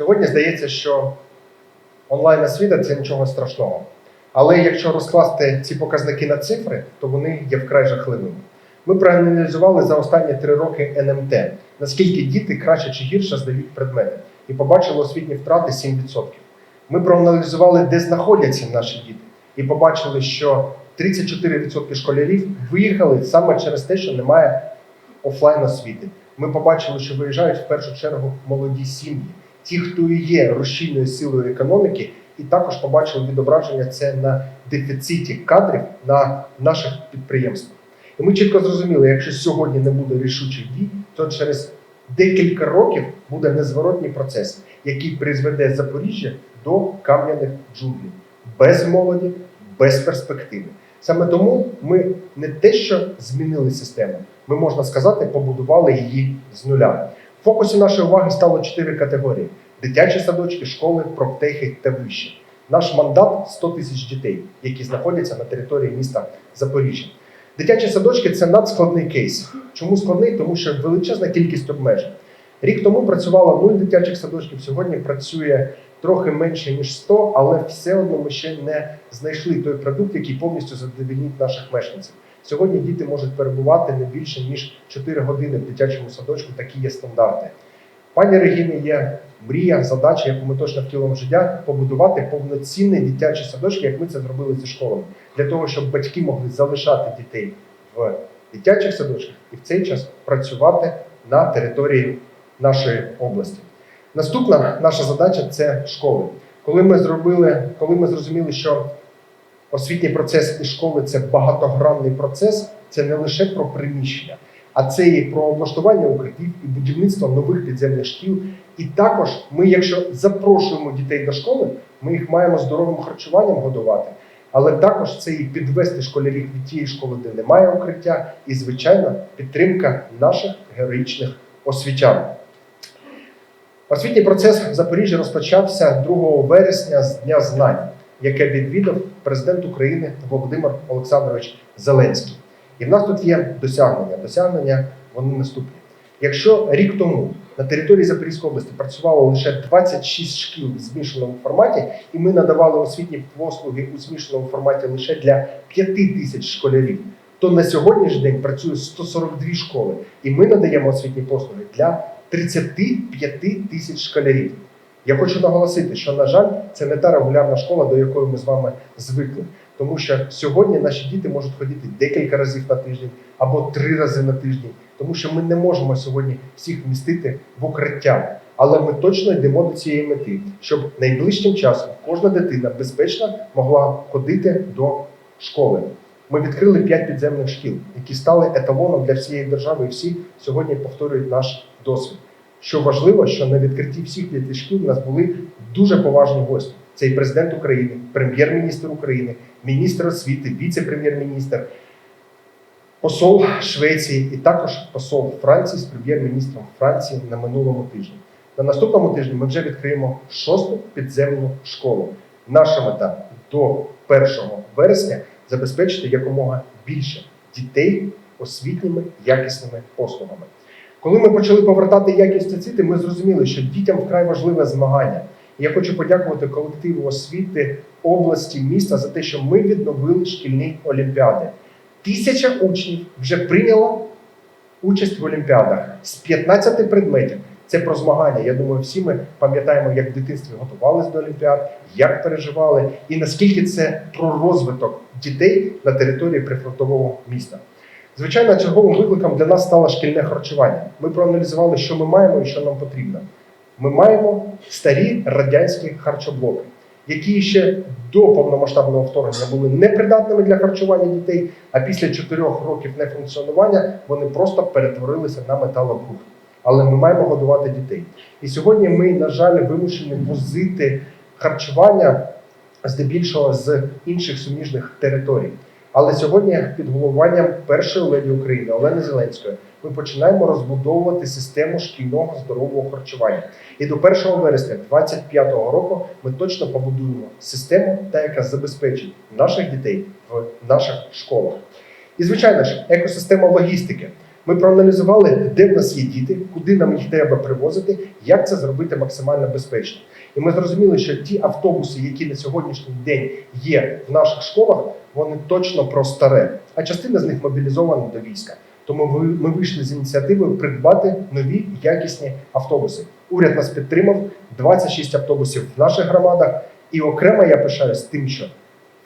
Сьогодні здається, що онлайн освіта це нічого страшного. Але якщо розкласти ці показники на цифри, то вони є вкрай жахливими. Ми проаналізували за останні три роки НМТ, наскільки діти краще чи гірше здають предмети, і побачили освітні втрати 7%. Ми проаналізували, де знаходяться наші діти, і побачили, що 34% школярів виїхали саме через те, що немає офлайн освіти. Ми побачили, що виїжджають в першу чергу молоді сім'ї, ті, хто і є рушійною силою економіки, і також побачили відображення це на дефіциті кадрів на наших підприємствах. І ми чітко зрозуміли, якщо сьогодні не буде рішучих дій, то через декілька років буде незворотній процес, який призведе Запоріжжя до кам'яних джунглів без молоді, без перспективи. Саме тому ми не те, що змінили систему, ми можна сказати, побудували її з нуля. В фокусі нашої уваги стало чотири категорії: дитячі садочки, школи, профтехи та вищі. Наш мандат 100 тисяч дітей, які знаходяться на території міста Запоріжжя. Дитячі садочки це надскладний кейс. Чому складний? Тому що величезна кількість обмежень. Рік тому працювало 0 дитячих садочків, сьогодні працює трохи менше ніж 100, але все одно ми ще не знайшли той продукт, який повністю задовільнить наших мешканців. Сьогодні діти можуть перебувати не більше ніж 4 години в дитячому садочку. Такі є стандарти. Пані Регіні є мрія, задача, яку ми точно втілимо в життя, побудувати повноцінний дитячий садочок, як ми це зробили зі школами, для того, щоб батьки могли залишати дітей в дитячих садочках і в цей час працювати на території нашої області. Наступна наша задача це школи. Коли ми зробили, коли ми зрозуміли, що освітній процес і школи це багатогранний процес, це не лише про приміщення, а це і про облаштування укриттів і будівництво нових підземних шкіл. І також ми, якщо запрошуємо дітей до школи, ми їх маємо здоровим харчуванням годувати. Але також це і підвести школярів від тієї школи, де немає укриття, і, звичайно, підтримка наших героїчних освітян. Освітній процес в Запоріжжі розпочався 2 вересня з Дня знань, яке відвідав президент України Володимир Олександрович Зеленський. І в нас тут є досягнення. Досягнення вони наступні. Якщо рік тому на території Запорізької області працювало лише 26 шкіл в змішаному форматі, і ми надавали освітні послуги у змішаному форматі лише для 5 тисяч школярів, то на сьогоднішній день працює 142 школи, і ми надаємо освітні послуги для 35 тисяч школярів. Я хочу наголосити, що, на жаль, це не та регулярна школа, до якої ми з вами звикли. Тому що сьогодні наші діти можуть ходити декілька разів на тиждень або три рази на тиждень, тому що ми не можемо сьогодні всіх вмістити в укриття. Але ми точно йдемо до цієї мети, щоб найближчим часом кожна дитина безпечно могла ходити до школи. Ми відкрили п'ять підземних шкіл, які стали еталоном для всієї держави, і всі сьогодні повторюють наш досвід. Що важливо, що на відкритті всіх п'яти шкіл у нас були дуже поважні гості. Це і президент України, прем'єр-міністр України, міністр освіти, віце-прем'єр-міністр, посол Швеції і також посол Франції з прем'єр-міністром Франції на минулому тижні. На наступному тижні ми вже відкриємо шосту підземну школу. Наша мета до 1 вересня забезпечити якомога більше дітей освітніми якісними послугами. Коли ми почали повертати якість освіти, ми зрозуміли, що дітям вкрай важливе змагання. Я хочу подякувати колективу освіти області, міста за те, що ми відновили шкільні олімпіади. Тисяча учнів вже прийняла участь в олімпіадах з 15 предметів. Це про змагання. Я думаю, всі ми пам'ятаємо, як в дитинстві готувалися до олімпіад, як переживали, і наскільки це про розвиток дітей на території прифронтового міста. Звичайно, черговим викликом для нас стало шкільне харчування. Ми проаналізували, що ми маємо і що нам потрібно. Ми маємо старі радянські харчоблоки, які ще до повномасштабного вторгнення були непридатними для харчування дітей, а після чотирьох років нефункціонування вони просто перетворилися на металобрухт. Але ми маємо годувати дітей. І сьогодні ми, на жаль, вимушені возити харчування здебільшого з інших суміжних територій. Але сьогодні під головуванням першої леді України Олени Зеленської ми починаємо розбудовувати систему шкільного здорового харчування. І до 1 вересня 2025 року ми точно побудуємо систему, та яка забезпечить наших дітей в наших школах. І звичайно ж, екосистема логістики. Ми проаналізували, де в нас є діти, куди нам їх треба привозити, як це зробити максимально безпечно. І ми зрозуміли, що ті автобуси, які на сьогоднішній день є в наших школах, вони точно про старе, а частина з них мобілізована до війська. Тому ми вийшли з ініціативою придбати нові якісні автобуси. Уряд нас підтримав 26 автобусів в наших громадах. І окремо я пишаюсь тим, що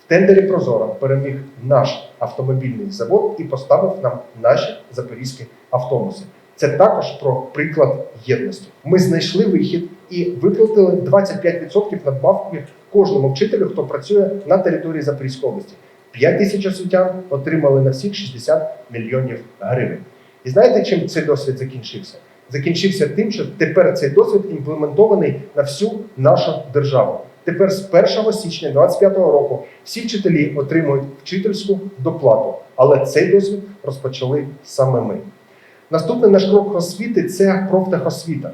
в тендері Прозоро переміг наш автомобільний завод і поставив нам наші запорізькі автобуси. Це також про приклад єдності. Ми знайшли вихід і виплатили 25% надбавки кожному вчителю, хто працює на території Запорізької області. 5 тисяч освітян отримали на всіх 60 мільйонів гривень. І знаєте, чим цей досвід закінчився? Закінчився тим, що тепер цей досвід імплементований на всю нашу державу. Тепер з 1 січня 2025 року всі вчителі отримують вчительську доплату, але цей досвід розпочали саме ми. Наступний наш крок освіти це профтехосвіта,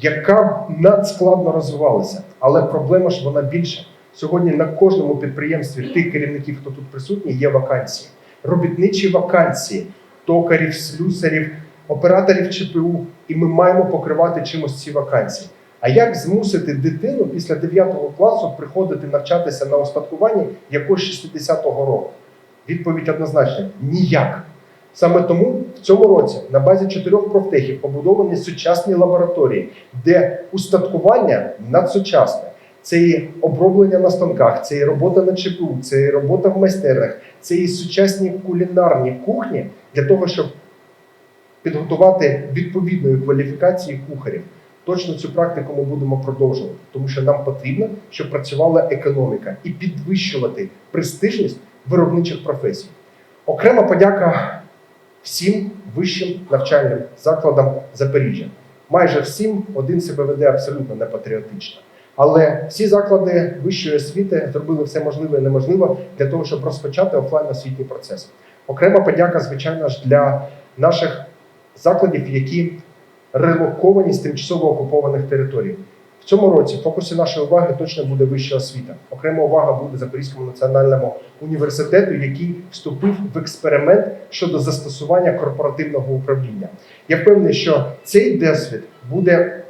яка надскладно розвивалася, але проблема ж вона більша. Сьогодні на кожному підприємстві тих керівників, хто тут присутній, є вакансії, робітничі вакансії, токарів, слюсарів, операторів ЧПУ, і ми маємо покривати чимось ці вакансії. А як змусити дитину після 9 класу приходити навчатися на остаткуванні якось 60-го року? Відповідь однозначна: ніяк. Саме тому в цьому році на базі чотирьох профтехів побудовані сучасні лабораторії, де устаткування надсучасне. Це і оброблення на станках, це і робота на ЧПУ, це і робота в майстернях, це і сучасні кулінарні кухні для того, щоб підготувати відповідної кваліфікації кухарів. Точно цю практику ми будемо продовжувати, тому що нам потрібно, щоб працювала економіка і підвищувати престижність виробничих професій. Окрема подяка всім вищим навчальним закладам Запоріжжя. Майже всім один себе веде абсолютно непатріотично. Але всі заклади вищої освіти зробили все можливе і неможливе для того, щоб розпочати офлайн освітній процес. Окрема подяка, звичайно ж, для наших закладів, які релоковані з тимчасово окупованих територій. В цьому році в фокусі нашої уваги точно буде вища освіта. Окрема увага буде Запорізькому національному університету, який вступив в експеримент щодо застосування корпоративного управління. Я впевнений, що цей досвід буде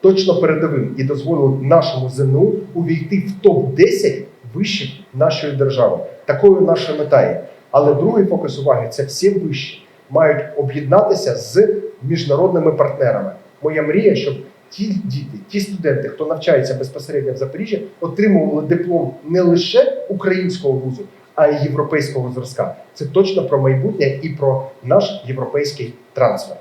точно передовим і дозволить нашому ЗНУ увійти в топ 10 вишів нашої держави. Такою наша мета є. Але другий фокус уваги це всі вищі мають об'єднатися з міжнародними партнерами. Моя мрія, щоб ті діти, ті студенти, хто навчається безпосередньо в Запоріжжі, отримували диплом не лише українського вузу, а й європейського зразка. Це точно про майбутнє і про наш європейський трансфер.